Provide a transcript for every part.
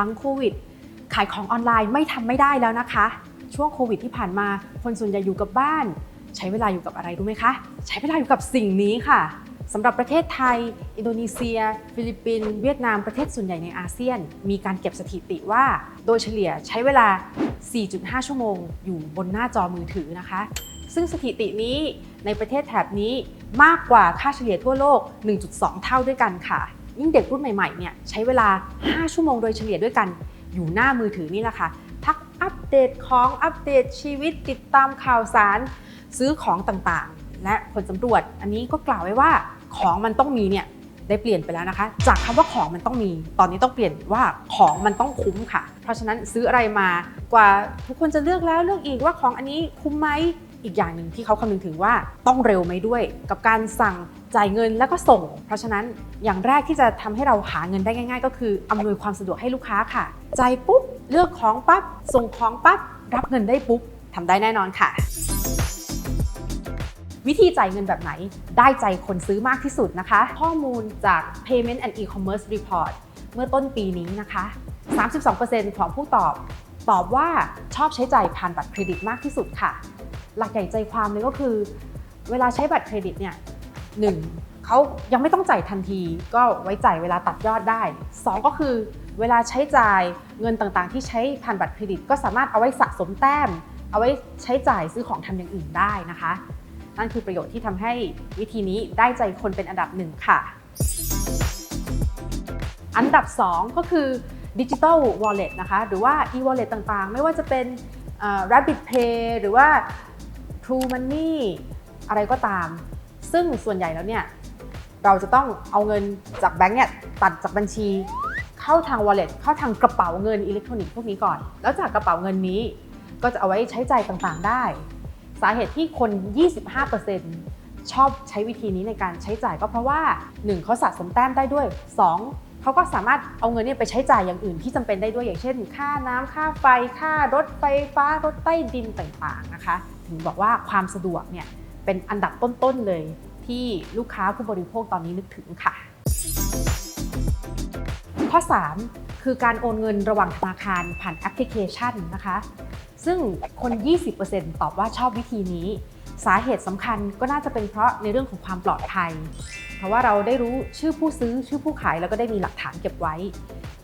ลังโควิด ขายของออนไลน์ไม่ทำไม่ได้แล้วนะคะ ช่วงโควิดที่ผ่านมา คนส่วนใหญ่อยู่กับบ้าน ใช้เวลาอยู่กับอะไรรู้ไหมคะ ใช้เวลาอยู่กับสิ่งนี้ค่ะสำหรับประเทศไทย อินโดนีเซีย ฟิลิปปินส์เวียดนามประเทศส่วนใหญ่ในอาเซียน มีการเก็บสถิติว่า โดยเฉลี่ยใช้เวลา 4.5 ชั่วโมง อยู่บนหน้าจอมือถือนะคะ ซึ่งสถิตินี้ในประเทศแถบนี้มากกว่าค่าเฉลี่ยทั่วโลก 1.2 เท่าด้วยกันค่ะ ยิ่งเด็กรุ่นใหม่ๆเนี่ยใช้เวลา 5 ชั่วโมงโดยเฉลี่ยด้วยกัน อยู่หน้ามือถือนี่แหละค่ะทักอัปเดตของอัปเดตชีวิตติดตามข่าวสาร ซื้อของต่างๆ และผลสำรวจอันนี้ก็กล่าวไว้ว่าของมันต้องมีเนี่ยได้เปลี่ยนไปแล้วนะคะ จากคำว่าของมันต้องมี ตอนนี้ต้องเปลี่ยนว่าของมันต้องคุ้มค่ะ เพราะฉะนั้นซื้ออะไรมากว่าทุกคนจะเลือกแล้วเลือกอีกว่าของอันนี้คุ้มไหม อีกอย่างหนึ่งที่เขาคำนึงถึงว่าต้องเร็วไหมด้วย กับการสั่งจ่ายเงินแล้วก็ส่ง เพราะฉะนั้นอย่างแรกที่จะทำให้เราหาเงินได้ง่าย ๆ ก็คืออำนวยความสะดวกให้ลูกค้าค่ะจ่ายปุ๊บเลือกของปั๊บส่งของปั๊บรับเงินได้ปุ๊บทำได้แน่นอนค่ะ วิธีจ่ายเงินแบบไหน ได้ใจคนซื้อมากที่สุดนะคะ ข้อมูลจาก Payment and E-commerce Report เมื่อต้นปีนี้นะคะ 32%ของผู้ตอบ ตอบว่าชอบใช้จ่ายผ่านบัตรเครดิตมากที่สุดค่ะ หลักใหญ่ใจความเลยก็คือ เวลาใช้บัตรเครดิตเนี่ยหนึ่งเขายังไม่ต้องจ่ายทันที ก็ไว้จ่ายเวลาตัดยอดได้ 2 ก็คือเวลาใช้จ่ายเงินต่างๆ ที่ใช้ผ่านบัตรเครดิต ก็สามารถเอาไว้สะสมแต้ม เอาไว้ใช้จ่ายซื้อของทำอย่างอื่นได้นะคะ นั่นคือประโยชน์ที่ทำให้วิธีนี้ได้ใจคนเป็นอันดับหนึ่งค่ะ อันดับ 2 ก็คือ Digital Wallet นะคะ หรือว่า e-wallet ต่างๆ ไม่ว่าจะเป็น Rabbit Pay หรือว่า True Money อะไรก็ตาม ซึ่งส่วนใหญ่แล้วเนี่ยเราจะต้องเอาเงินจากแบงก์เนี่ยตัดจากบัญชี เข้าทาง wallet เข้าทางกระเป๋าเงินอิเล็กทรอนิกส์พวกนี้ก่อน แล้วจากกระเป๋าเงินนี้ ก็จะเอาไว้ใช้จ่ายต่างๆได้ สาเหตุที่คน 25%ชอบใช้วิธีนี้ในการใช้จ่ายก็เพราะว่า 1. เขาสะสมแต้มได้ด้วย 2. เขาก็สามารถเอาเงินเนี่ยไปใช้จ่ายอย่างอื่นที่จำเป็นได้ด้วยอย่างเช่น ค่าน้ำค่าไฟ ค่ารถไฟฟ้ารถใต้ดินต่างๆนะคะ ถึงบอกว่าความสะดวกเนี่ยเป็นอันดับต้นๆเลยที่ลูกค้าผู้บริโภคตอนนี้นึกถึงค่ะ ข้อ 3 คือการโอนเงินระหว่างธนาคารผ่านแอปพลิเคชันนะคะ ซึ่งคน 20%ตอบว่าชอบวิธีนี้ สาเหตุสำคัญก็น่าจะเป็นเพราะในเรื่องของความปลอดภัย เพราะว่าเราได้รู้ชื่อผู้ซื้อชื่อผู้ขายแล้วก็ได้มีหลักฐานเก็บไว้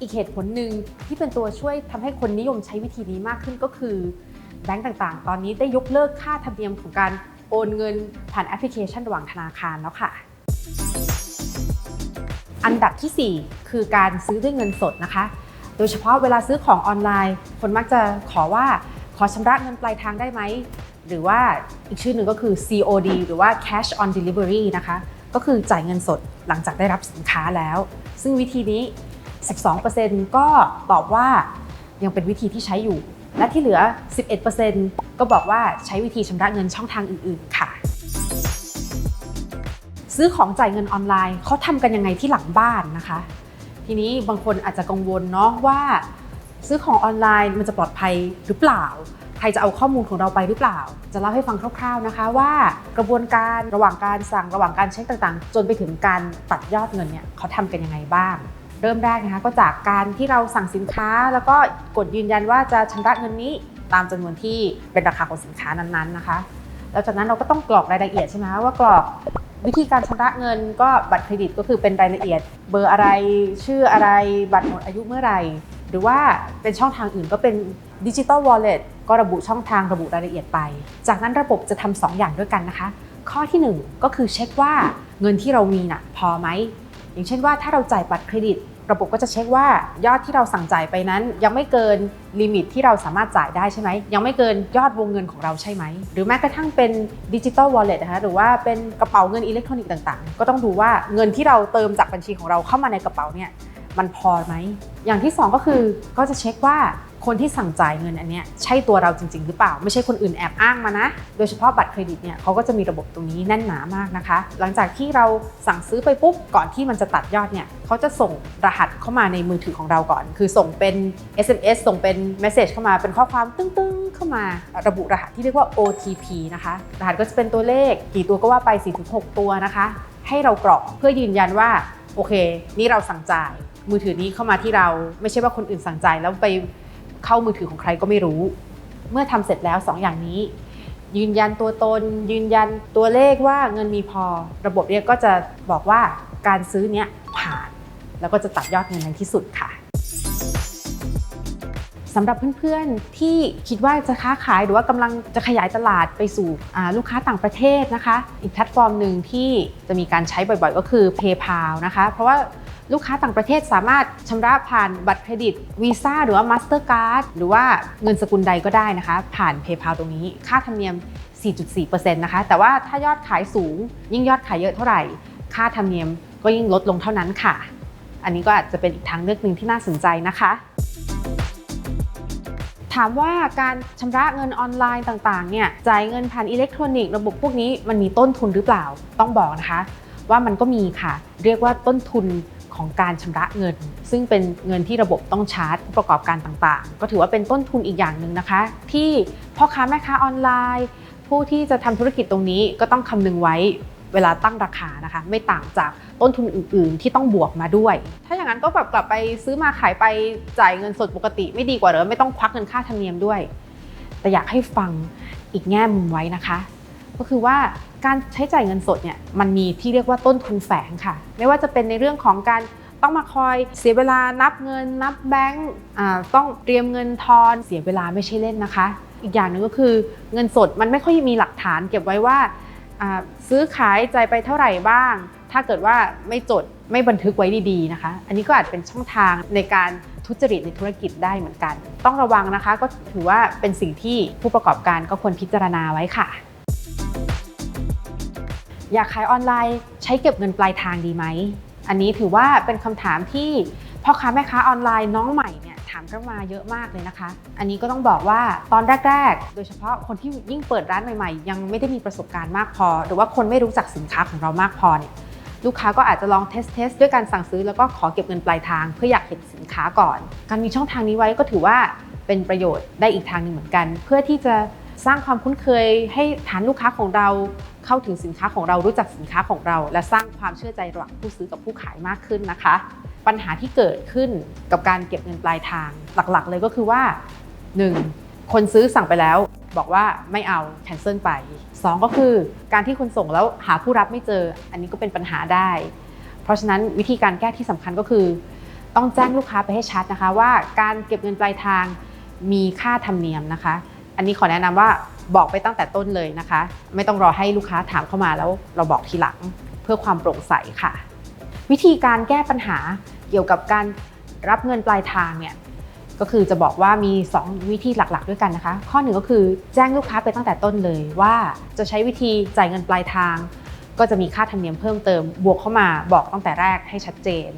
อีกเหตุผลหนึ่งที่เป็นตัวช่วยทำให้คนนิยมใช้วิธีนี้มากขึ้นก็คือ แบงก์ต่างๆ ตอนนี้ได้ยกเลิกค่าธรรมเนียมของการโอนเงินผ่านแอปพลิเคชันระหว่างธนาคารแล้วค่ะ อันดับทีสี่ 4 คือการซื้อด้วยเงินสดนะคะ โดยเฉพาะเวลาซื้อของออนไลน์ คนมักจะขอว่าขอชำระเงินปลายทางได้ไหม หรือว่าอีกชื่อหนึ่งก็คือ COD หรือว่า Cash on Delivery นะคะ ก็คือจ่ายเงินสดหลังจากได้รับสินค้าแล้ว ซึ่งวิธีนี้ 12%ก็ตอบว่ายังเป็นวิธีที่ใช้อยู่ และที่เหลือ 11%ก็บอกว่าใช้วิธีชำระเงินช่องทางอื่น ๆ ค่ะ ซื้อของจ่ายเงินออนไลน์เขาทำกันยังไงที่หลังบ้านนะคะ ทีนี้บางคนอาจจะกังวลเนาะว่า ซื้อของออนไลน์มันจะปลอดภัยหรือเปล่าใครจะเอาข้อมูลของเราไปหรือเปล่า จะเล่าให้ฟังคร่าวๆนะคะว่ากระบวนการระหว่างการสั่งระหว่างการเช็คต่างๆ จนไปถึงการตัดยอดเงินเนี่ยเขาทำกันยังไงบ้าง เริ่มแรกนะคะก็จากการที่เราสั่งสินค้า แล้วก็กดยืนยันว่าจะชำระเงินนี้ตามจำนวนที่เป็นราคาของสินค้านั้นๆนะคะแล้วจากนั้นเราก็ต้องกรอกรายละเอียดใช่ไหมคะว่ากรอกวิธีการชำระเงินก็บัตรเครดิตก็คือเป็นรายละเอียด เบอร์อะไรชื่ออะไรบัตรหมดอายุเมื่อไหร่ หรือว่าเป็นช่องทางอื่นก็เป็นดิจิ t a ลวอลเล็ตก็ระบุช่องทางระบุรายละเอียดไป จากนั้นระบบจะทำสองอย่างด้วยกันนะคะ ข้อทีหนึ่1 ก็คือเช็คว่าเงินที่เรามีน่ะพอไหม อย่างเช่นว่าถ้าเราจ่ายบัตรเครดิต ระบบก็จะเช็คว่ายอดที่เราสั่งจ่ายไปนั้น ยังไม่เกินลิมิตที่เราสามารถจ่ายได้ใช่ไหม ยังไม่เกินยอดวงเงินของเราใช่ไหม หรือแม้กระทั่งเป็นดิจิตอลวอลเล็ตนะคะหรือว่าเป็นกระเป๋าเงินอิเล็กทรอนิกส์ต่างๆ ก็ต้องดูว่าเงินที่เราเติมจากบัญชีของเราเข้ามาในกระเป๋าเนี่ยมันพอไหม อย่างที่สองก็คือก็จะเช็คว่า คนที่สั่งจ่ายเงินอันเนี้ยใช่ตัวเราจริง ๆ หรือเปล่า ไม่ใช่คนอื่นแอบอ้างมานะ โดยเฉพาะบัตรเครดิตเนี่ยเขาก็จะมีระบบตรงนี้แน่นหนามากนะคะ หลังจากที่เราสั่งซื้อไปปุ๊บก่อนที่มันจะตัดยอดเนี่ยเขาจะส่งรหัสเข้ามาในมือถือของเราก่อน คือส่งเป็น SMS ส่งเป็น Message เข้ามาเป็นข้อความตึ้งๆเข้ามาระบุรหัสที่เรียกว่า OTP นะคะ รหัสก็จะเป็นตัวเลขกี่ตัวก็ว่าไป 4-6 ตัวนะคะ ให้เรากรอกเพื่อยืนยันว่าโอเค นี่เราสั่งจ่าย มือถือนี้เข้ามาที่เราไม่ใช่ว่าคนอื่นสั่งจ่ายแล้วไป เข้ามือถือของใครก็ไม่รู้ เมื่อทำเสร็จแล้วสองอย่างนี้ ยืนยันตัวตน ยืนยันตัวเลขว่าเงินมีพอ ระบบเนี่ยก็จะบอกว่าการซื้อเนี้ยผ่าน แล้วก็จะตัดยอดเงินในที่สุดค่ะสำหรับเพื่อนๆที่คิดว่าจะค้าขายหรือว่ากำลังจะขยายตลาดไปสู่ลูกค้าต่างประเทศนะคะ อีกแพลตฟอร์มหนึ่งที่จะมีการใช้บ่อยๆ ก็คือ PayPal นะคะ เพราะว่า ลูกค้าต่างประเทศสามารถชำระผ่านบัตรเครดิตวีซ่าหรือว่า Mastercard หรือว่าเงินสกุลใดก็ได้นะคะ ผ่าน PayPal ตรงนี้ ค่าธรรมเนียม 4.4%นะคะ แต่ว่าถ้ายอดขายสูง ยิ่งยอดขายเยอะเท่าไหร่ ค่าธรรมเนียมก็ยิ่งลดลงเท่านั้นค่ะ อันนี้ก็อาจจะเป็นอีกทางเลือกหนึ่งที่น่าสนใจนะคะถามว่าการชำระเงินออนไลน์ต่างๆ เนี่ยจ่ายเงินผ่านอิเล็กทรอนิกส์ระบบพวกนี้มันมีต้นทุนหรือเปล่า ต้องบอกนะคะ ว่ามันก็มีค่ะ เรียกว่าต้นทุน ของการชำระเงิน ซึ่งเป็นเงินที่ระบบต้องชาร์จผู้ประกอบการต่างๆ ก็ถือว่าเป็นต้นทุนอีกอย่างหนึ่งนะคะ ที่พ่อค้าแม่ค้าออนไลน์ ผู้ที่จะทำธุรกิจตรงนี้ก็ต้องคำนึงไว้เวลาตั้งราคานะคะ ไม่ต่างจากต้นทุนอื่นๆ ที่ต้องบวกมาด้วย ถ้าอย่างนั้นก็แบบกลับไปซื้อมาขายไปจ่ายเงินสดปกติ ไม่ดีกว่าหรือไม่ต้องควักเงินค่าธรรมเนียมด้วย แต่อยากให้ฟังอีกแง่มุมไว้นะคะ ก็คือว่าการใช้จ่ายเงินสดเนี่ยมันมีที่เรียกว่าต้นทุนแฝงค่ะ ไม่ว่าจะเป็นในเรื่องของการต้องมาคอยเสียเวลานับเงิน นับแบงก์ต้องเตรียมเงินทอนเสียเวลาไม่ใช่เล่นนะคะ อีกอย่างหนึ่งก็คือเงินสดมันไม่ค่อยมีหลักฐานเก็บไว้ว่าอ่าซื้อขายจ่ายไปเท่าไหร่บ้าง ถ้าเกิดว่าไม่จดไม่บันทึกไว้ดีๆนะคะ อันนี้ก็อาจเป็นช่องทางในการทุจริตในธุรกิจได้เหมือนกัน ต้องระวังนะคะก็ถือว่าเป็นสิ่งที่ผู้ประกอบการก็ควรพิจารณาไว้ค่ะ อยากขายออนไลน์ใช้เก็บเงินปลายทางดีไหม อันนี้ถือว่าเป็นคำถามที่พ่อค้าแม่ค้าออนไลน์น้องใหม่เนี่ยถามกันมาเยอะมากเลยนะคะ อันนี้ก็ต้องบอกว่าตอนแรกๆ โดยเฉพาะคนที่ยิ่งเปิดร้านใหม่ๆ ยังไม่ได้มีประสบการณ์มากพอ หรือว่าคนไม่รู้จักสินค้าของเรามากพอเนี่ยลูกค้าก็อาจจะลองเทสเทสด้วยการสั่งซื้อแล้วก็ขอเก็บเงินปลายทาง เพื่ออยากเห็นสินค้าก่อน การมีช่องทางนี้ไว้ก็ถือว่าเป็นประโยชน์ได้อีกทางหนึ่งเหมือนกัน เพื่อที่จะสร้างความคุ้นเคยให้ฐานลูกค้าของเรา เข้าถึงสินค้าของเรารู้จักสินค้าของเรา และสร้างความเชื่อใจระหว่างผู้ซื้อกับผู้ขายมากขึ้นนะคะ ปัญหาที่เกิดขึ้นกับการเก็บเงินปลายทางหลักๆ เลยก็คือว่า 1. คนซื้อสั่งไปแล้วบอกว่าไม่เอาแคนเซิลไป 2 ก็คือการที่คนส่งแล้วหาผู้รับไม่เจอ อันนี้ก็เป็นปัญหาได้ เพราะฉะนั้นวิธีการแก้ที่สำคัญก็คือ ต้องแจ้งลูกค้าไปให้ชัดนะคะ ว่าการเก็บเงินปลายทางมีค่าธรรมเนียมนะคะ อันนี้ขอแนะนำว่า บอกไปตั้งแต่ต้นเลยนะคะ ไม่ต้องรอให้ลูกค้าถามเข้ามาแล้วเราบอกทีหลังเพื่อความโปร่งใสค่ะ วิธีการแก้ปัญหาเกี่ยวกับการรับเงินปลายทางเนี่ยก็คือจะบอกว่ามี 2 วิธีหลักๆ ด้วยกันนะคะ ข้อหนึ่งก็คือแจ้งลูกค้าไปตั้งแต่ต้นเลยว่าจะใช้วิธีจ่ายเงินปลายทาง ก็จะมีค่าธรรมเนียมเพิ่มเติม บวกเข้ามาบอกตั้งแต่แรกให้ชัดเจน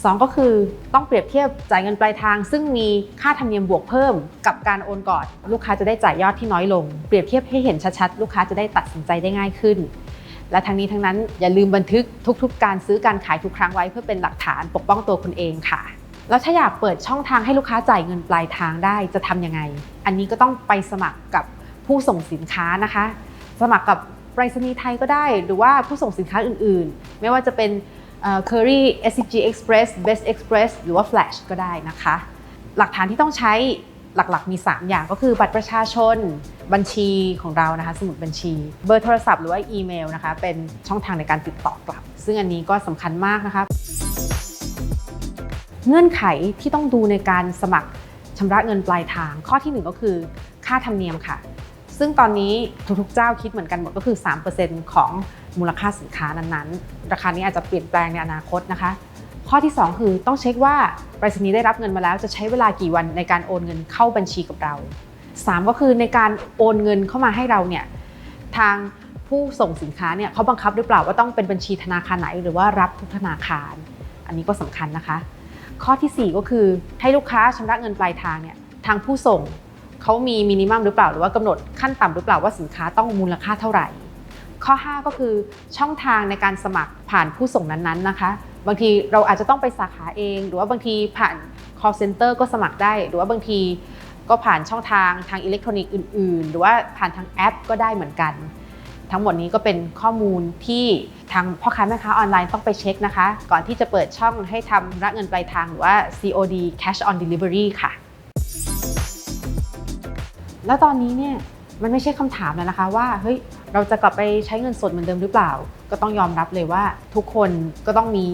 2 ก็คือต้องเปรียบเทียบจ่ายเงินปลายทาง ซึ่งมีค่าธรรมเนียมบวกเพิ่ม กับการโอนก่อนลูกค้าจะได้จ่ายยอดที่น้อยลง เปรียบเทียบให้เห็นชัดๆ ลูกค้าจะได้ตัดสินใจได้ง่ายขึ้น และทั้งนี้ทั้งนั้นอย่าลืมบันทึกทุก ๆ การซื้อการขายทุกครั้งไว้เพื่อเป็นหลักฐานปกป้องตัวคุณเองค่ะแล้วถ้าอยากเปิดช่องทางให้ลูกค้าจ่ายเงินปลายทางได้จะทำยังไง อันนี้ก็ต้องไปสมัครกับผู้ส่งสินค้านะคะ สมัครกับไปรษณีย์ไทยก็ได้ หรือว่าผู้ส่งสินค้าอื่นๆ ไม่ว่าจะเป็น Curry SCG Express Best Express หรือว่า Flash ก็ได้นะคะ หลักฐานที่ต้องใช้หลักๆ มี 3 อย่างก็คือบัตรประชาชนบัญชีของเรานะคะ สมุดบัญชี เบอร์โทรศัพท์หรือว่าอีเมลนะคะ เป็นช่องทางในการติดต่อกลับ ซึ่งอันนี้ก็สำคัญมากนะคะเงื่อนไขที่ต้องดูในการสมัครชำระเงินปลายทาง ข้อที่หนึ่งก็คือค่าธรรมเนียมค่ะ ซึ่งตอนนี้ทุกๆเจ้าคิดเหมือนกันหมดก็คือ 3%ของมูลค่าสินค้านั้นๆ ราคานี้อาจจะเปลี่ยนแปลงในอนาคตนะคะ ข้อที่ 2 คือต้องเช็คว่าไปรษณีย์ได้รับเงินมาแล้วจะใช้เวลากี่วันในการโอนเงินเข้าบัญชีกับเรา 3 ก็คือในการโอนเงินเข้ามาให้เราเนี่ยทางผู้ส่งสินค้าเนี่ยเขาบังคับหรือเปล่าว่าต้องเป็นบัญชีธนาคารไหน หรือว่ารับทุกธนาคาร อันนี้ก็สำคัญนะคะ ข้อทีสี่ 4 ก็คือให้ลูกค้าชำระเงินปลายทางเนี่ยทางผู้ส่ง เขามีมินิมัมหรือเปล่าหรือว่ากำหนดขั้นต่ำหรือเปล่าว่าสินค้าต้องมูลค่าเท่าไหร่ ข้อ 5 ก็คือช่องทางในการสมัครผ่านผู้ส่งนั้นๆนะคะ บางทีเราอาจจะต้องไปสาขาเอง หรือว่าบางทีผ่าน call center ก็สมัครได้ หรือว่าบางทีก็ผ่านช่องทางทางอิเล็กทรอนิกส์อื่น ๆ หรือว่าผ่านทางแอปก็ได้เหมือนกัน ทั้งหมดนี้ก็เป็นข้อมูลที่ทางพ่อค้าแม่ค้าออนไลน์ต้องไปเช็คนะคะ ก่อนที่จะเปิดช่องให้ทำระเงินปลายทางหรือว่า COD Cash on Delivery ค่ะ แล้วตอนนี้เนี่ยมันไม่ใช่คำถามแล้วนะคะว่าเฮ้ยเราจะกลับไปใช้เงินสดเหมือนเดิมหรือเปล่า ก็ต้องยอมรับเลยว่าทุกคนก็ต้องมี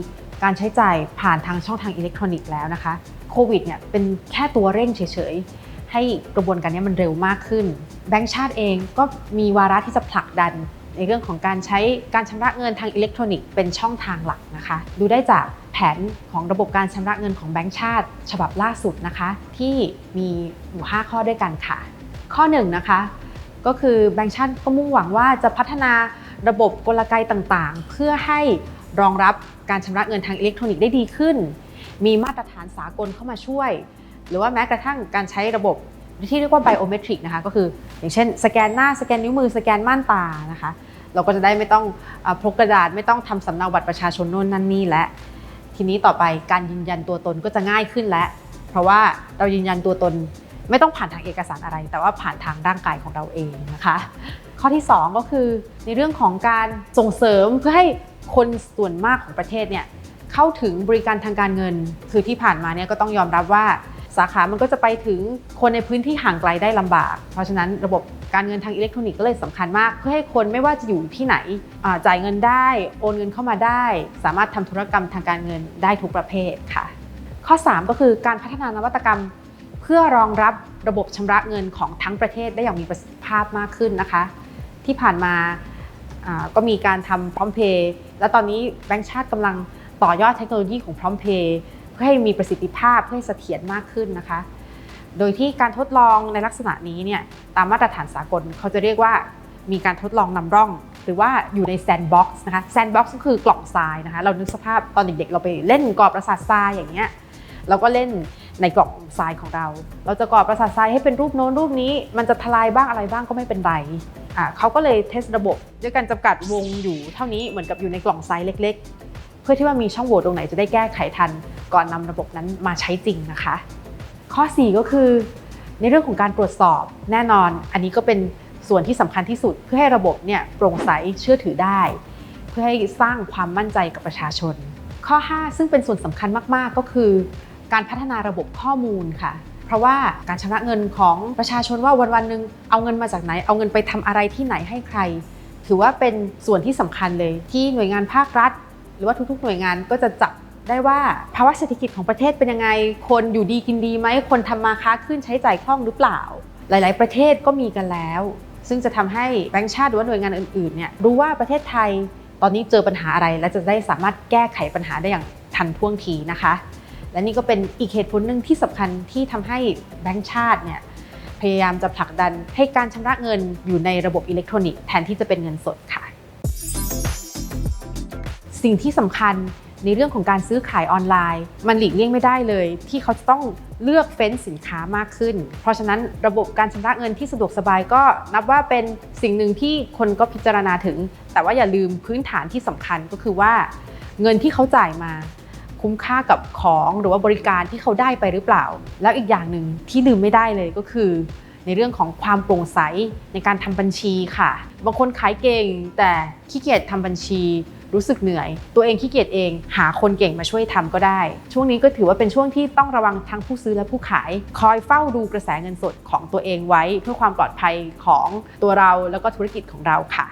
การใช้จ่ายผ่านทางช่องทางอิเล็กทรอนิกส์แล้วนะคะโควิดเนี่ยเป็นแค่ตัวเร่งเฉยๆ ให้กระบวนการนี้มันเร็วมากขึ้น แบงก์ชาติเองก็มีวาระที่จะผลักดันในเรื่องของการใช้การชำระเงินทางอิเล็กทรอนิกส์เป็นช่องทางหลักนะคะ ดูได้จากแผนของระบบการชำระเงินของแบงก์ชาติ ฉบับล่าสุดนะคะ ที่มีอยู่ 5 ข้อด้วยกันค่ะ ข้อ1นงนะคะก็คือแบงก์ชาติก็มุ่งหวังว่าจะพัฒนาระบบกลไกต่างๆ เพื่อให้รองรับการชำระเงินทางอิเล็กทรอนิกส์ได้ดีขึ้น มีมาตรฐานสากลเข้ามาช่วย หรือว่าแม้กระทั่งการใช้ระบบที่เรียกว่าไบโอเมตริกนะคะก็คืออย่างเช่น สแกนหน้าสแกนนิ้วมือสแกนม่านตานะคะเราก็จะได้ไม่ต้องพกกระดาษไม่ต้องทำสำเนาบัตรประชาชนโน่นนั่นนี่และ ทีนี้ต่อไปการยืนยันตัวตนก็จะง่ายขึ้นแล้ว เพราะว่าเรายืนยันตัวตน ไม่ต้องผ่านทางเอกสารอะไร แต่ว่าผ่านทางร่างกายของเราเองนะคะ ข้อที่ 2 ก็คือในเรื่องของการส่งเสริมเพื่อให้คนส่วนมากของประเทศเนี่ยเข้าถึงบริการทางการเงิน คือที่ผ่านมาเนี่ยก็ต้องยอมรับว่าสาขา มันก็จะไปถึงคนในพื้นที่ห่างไกลได้ลำบาก เพราะฉะนั้นระบบการเงินทางอิเล็กทรอนิกส์ก็เลยสำคัญมาก เพื่อให้คนไม่ว่าจะอยู่ที่ไหนจ่ายเงินได้ โอนเงินเข้ามาได้ สามารถทำธุรกรรมทางการเงินได้ทุกประเภทค่ะ ข้อ 3 ก็คือการพัฒนานวัตกรรม พื่อรองรับระบบชำระเงินของทั้งประเทศได้อย่างมีประสิทธิภาพมากขึ้นนะคะ ที่ผ่านมาก็มีการทำพร้อมเพย์และตอนนี้แบงก์ชาติกำลังต่อยอดเทคโนโลยีของพร้อมเพย์เพื่อให้มีประสิทธิภาพเพื่อให้เสถียรมากขึ้นนะคะ โดยที่การทดลองในลักษณะนี้เนี่ยตามมาตรฐานสากลเขาจะเรียกว่ามีการทดลองนำร่อง หรือว่าอยู่ในแซนด์บ็อกซ์นะคะแซนด์บ็อกซ์ก็คือกล่องทรายนะคะเรานึกสภาพตอนเด็กๆ เราไปเล่นกรอบประสาททรายอย่างเงี้ยเราก็เล่น ในกล่องทรายของเรา เราจะกรอบประสาททรายให้เป็นรูปโน้นรูปนี้ มันจะทลายบ้างอะไรบ้างก็ไม่เป็นไรอ่าเขาก็เลยเทสระบบด้วยการจำกัดวงอยู่เท่านี้เหมือนกับอยู่ในกล่องทรายเล็ก ๆ เพื่อที่ว่ามีช่องโหว่ตรงไหนจะได้แก้ไขทัน ก่อนนำระบบนั้นมาใช้จริงนะคะ ข้อ 4 ก็คือ ในเรื่องของการตรวจสอบแน่นอน อันนี้ก็เป็นส่วนที่สำคัญที่สุดเพื่อให้ระบบเนี่ยโปร่งใสเชื่อถือได้ เพื่อให้สร้างความมั่นใจกับประชาชน ข้อ 5 ซึ่งเป็นส่วนสำคัญมากๆก็คือ การพัฒนาระบบข้อมูลค่ะ เพราะว่าการชำระเงินของประชาชนว่าวันวันหนึ่งเอาเงินมาจากไหน เอาเงินไปทำอะไรที่ไหนให้ใคร ถือว่าเป็นส่วนที่สำคัญเลย ที่หน่วยงานภาครัฐ หรือว่าทุกๆ หน่วยงานก็จะจับได้ว่าภาวะเศรษฐกิจของประเทศเป็นยังไง คนอยู่ดีกินดีไหม คนทำมาค้าขึ้นใช้จ่ายคล่องหรือเปล่า หลาย ๆ ประเทศก็มีกันแล้ว ซึ่งจะทำให้แบงก์ชาติหรือว่าหน่วยงานอื่น ๆ เนี่ยรู้ว่าประเทศไทยตอนนี้เจอปัญหาอะไร และจะได้สามารถแก้ไขปัญหาได้อย่างทันท่วงทีนะคะ และนี่ก็เป็นอีกเหตุผลหนึ่งที่สำคัญที่ทำให้แบงก์ชาติเนี่ยพยายามจะผลักดันให้การชำระเงินอยู่ในระบบอิเล็กทรอนิกส์แทนที่จะเป็นเงินสดค่ะ สิ่งที่สำคัญในเรื่องของการซื้อขายออนไลน์ มันหลีกเลี่ยงไม่ได้เลย ที่เขาจะต้องเลือกเฟ้นสินค้ามากขึ้น เพราะฉะนั้นระบบการชำระเงินที่สะดวกสบายก็นับว่าเป็นสิ่งหนึ่งที่คนก็พิจารณาถึง แต่ว่าอย่าลืมพื้นฐานที่สำคัญก็คือว่า เงินที่เขาจ่ายมา คุ้มค่ากับของหรือว่าบริการที่เขาได้ไปหรือเปล่า แล้วอีกอย่างหนึ่งที่ลืมไม่ได้เลยก็คือ ในเรื่องของความโปร่งใสในการทำบัญชีค่ะ บางคนขายเก่งแต่ขี้เกียจทำบัญชีรู้สึกเหนื่อย ตัวเองขี้เกียจเองหาคนเก่งมาช่วยทำก็ได้ ช่วงนี้ก็ถือว่าเป็นช่วงที่ต้องระวังทั้งผู้ซื้อและผู้ขาย คอยเฝ้าดูกระแสเงินสดของตัวเองไว้ เพื่อความปลอดภัยของตัวเราแล้วก็ธุรกิจของเราค่ะ